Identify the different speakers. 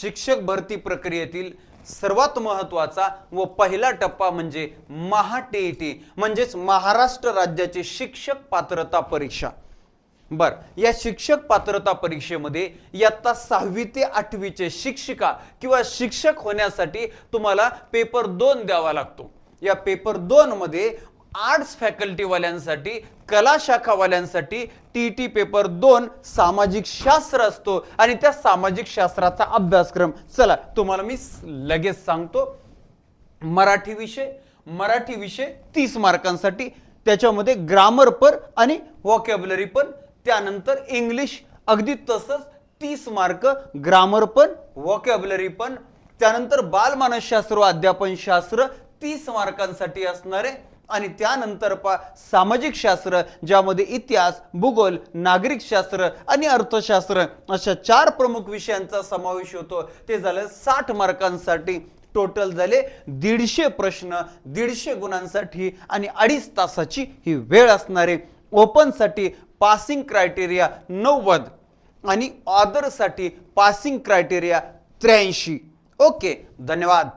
Speaker 1: शिक्षक भरती प्रक्रियेतील सर्वात महत्त्वाचा व पहिला टप्पा म्हणजे महाटीईटी म्हणजेच महाराष्ट्र राज्याची शिक्षक पात्रता परीक्षा. बर या शिक्षक पात्रता परीक्षेमध्ये इयत्ता सहावी ते आठवीचे शिक्षिका किंवा शिक्षक होण्यासाठी तुम्हाला पेपर दोन द्यावा लागतो. या पेपर दोन मध्ये आर्ट्स फॅकल्टीवाल्यांसाठी कला शाखावाल्यांसाठी टी टी पेपर दोन सामाजिक शास्त्र असतो. आणि त्या सामाजिक शास्त्राचा अभ्यासक्रम चला तुम्हाला मी लगेच सांगतो. मराठी विषय मराठी विषय तीस मार्कांसाठी त्याच्यामध्ये ग्रामर पण आणि वॉकॅब्लरी पण त्यानंतर इंग्लिश अगदी तसंच तीस मार्क ग्रामर पण वॉकॅब्लरी पण त्यानंतर बालमानसशास्त्र व अध्यापनशास्त्र तीस मार्कांसाठी असणारे आणि त्यानंतर पा सामाजिक शास्त्र ज्यामध्ये इतिहास भूगोल नागरिक शास्त्र आणि अर्थशास्त्र अशा चार प्रमुख विषयांचा समावेश होतो. ते झालं साठ मार्कांसाठी. टोटल झाले दीडशे प्रश्न दीडशे गुणांसाठी आणि अडीच तासाची ही वेळ असणारे. ओपनसाठी पासिंग क्रायटेरिया नव्वद आणि ऑदरसाठी पासिंग क्रायटेरिया त्र्याऐंशी. ओके धन्यवाद.